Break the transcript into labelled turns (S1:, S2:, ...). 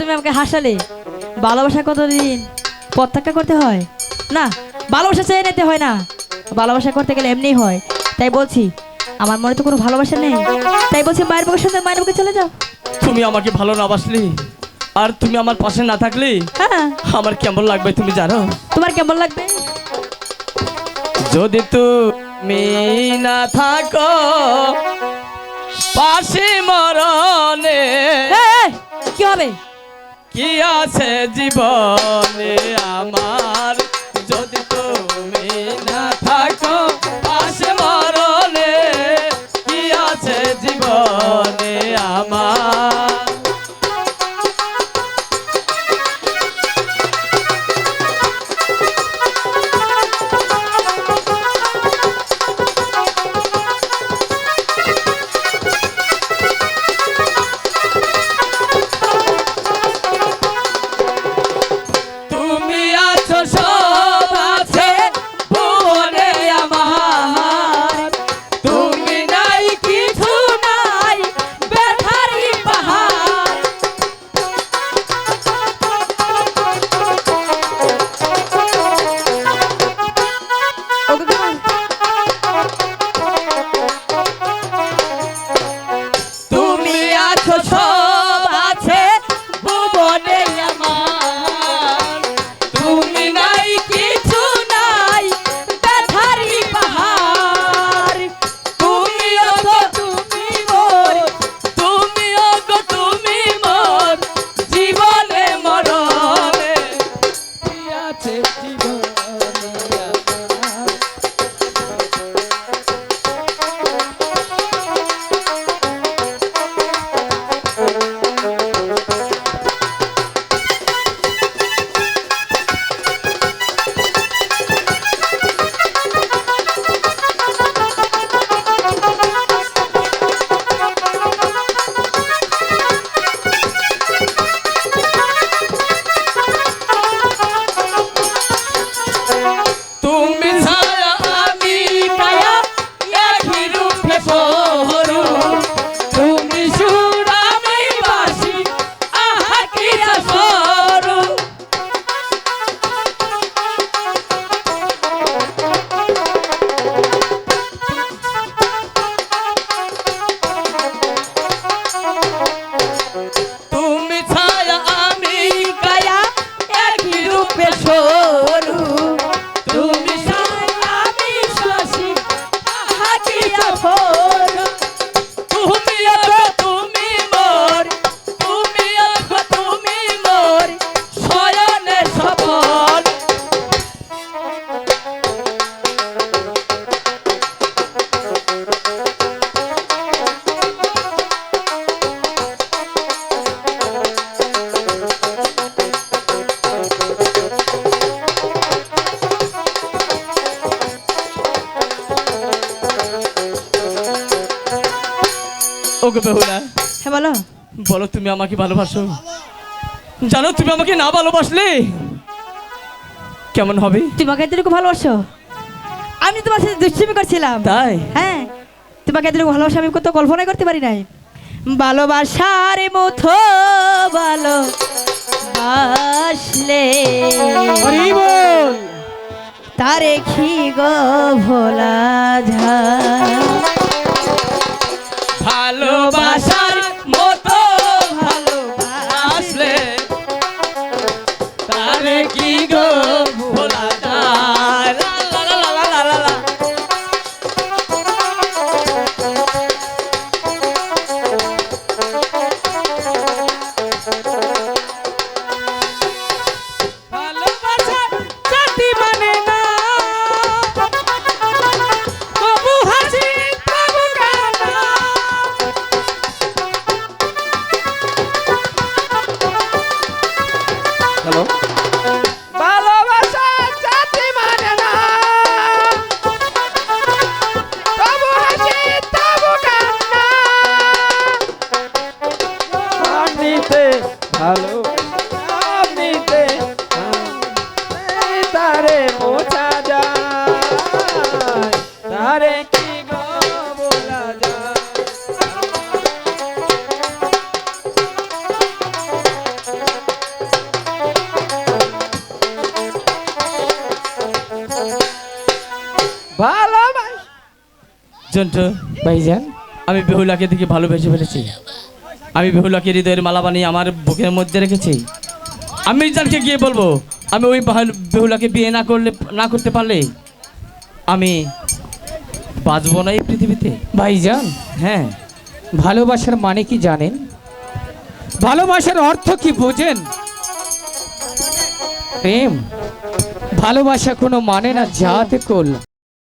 S1: তুমি আমাকে হাসালে? ভালোবাসা কতদিন প্রত্যাখ্যা করতে হয়? না ভালোবাসা চেয়ে নিতে হয় না। ভালোবাসা করতে গেলে এমনি হয়। তাই বলছি আমার মনে তো কোনো ভালোবাসা নেই। তাই বলছি মায়ের বুকের সাথে মায়ের বুকে চলে যাও।
S2: তুমি আমাকে ভালো না বাসলি আর তুমি আমার পাশে না থাকলে
S1: হ্যাঁ।
S2: আমার কেমন লাগবে তুমি জানো?
S1: তোমার কেমন লাগবে?
S2: যদি তুমি না থাকো পাশে মরণে
S1: এই, কি হবে?
S2: কি আছে জীবনে আমার? যদি তুমি না থাকো আসে মরণে। কি আছে জীবনে আমার? আছো সব আছে
S1: ওকে
S2: বেহুলা।
S1: হ্যাঁ বলো।
S2: বলো তুমি আমাকে ভালোবাসো? জানো তুমি আমাকে না ভালোবাসলে কেমন হবে?
S1: তোমাকে এতটুকু ভালোবাসো? আমি তোমার সাথে দুষ্টিমি করছিলাম।
S2: তাই?
S1: হ্যাঁ তোমাকে এতটুকু ভালোবাসা আমি কত কল্পনাই করতে পারি নাই। ভালোবাসার মতো ভালো বাসলে তারে কি গো ভোলা যায়
S2: কি গো? ভালো
S3: কি ভালো ভাই
S2: জন্টু
S3: ভাইজান।
S2: আমি বেহুলাকে দেখে ভালোবেসে ফেলেছি। আমি বেহুলাকে হৃদয়ের মালা বানিয়ে আমার বুকের মধ্যে রেখেছি। আমি মির্জানকে গিয়ে বলব আমি ওই বাহাল- বেহুলাকে বিয়ে না করলে না করতে পারলে আমি বাঁচবো না এই পৃথিবীতে।
S3: ভাইজান
S2: হ্যাঁ।
S3: ভালোবাসার মানে কি জানেন? ভালোবাসার অর্থ কি বোঝেন? প্রেম। ভালোবাসা কোনো মানে না যাতে কোল।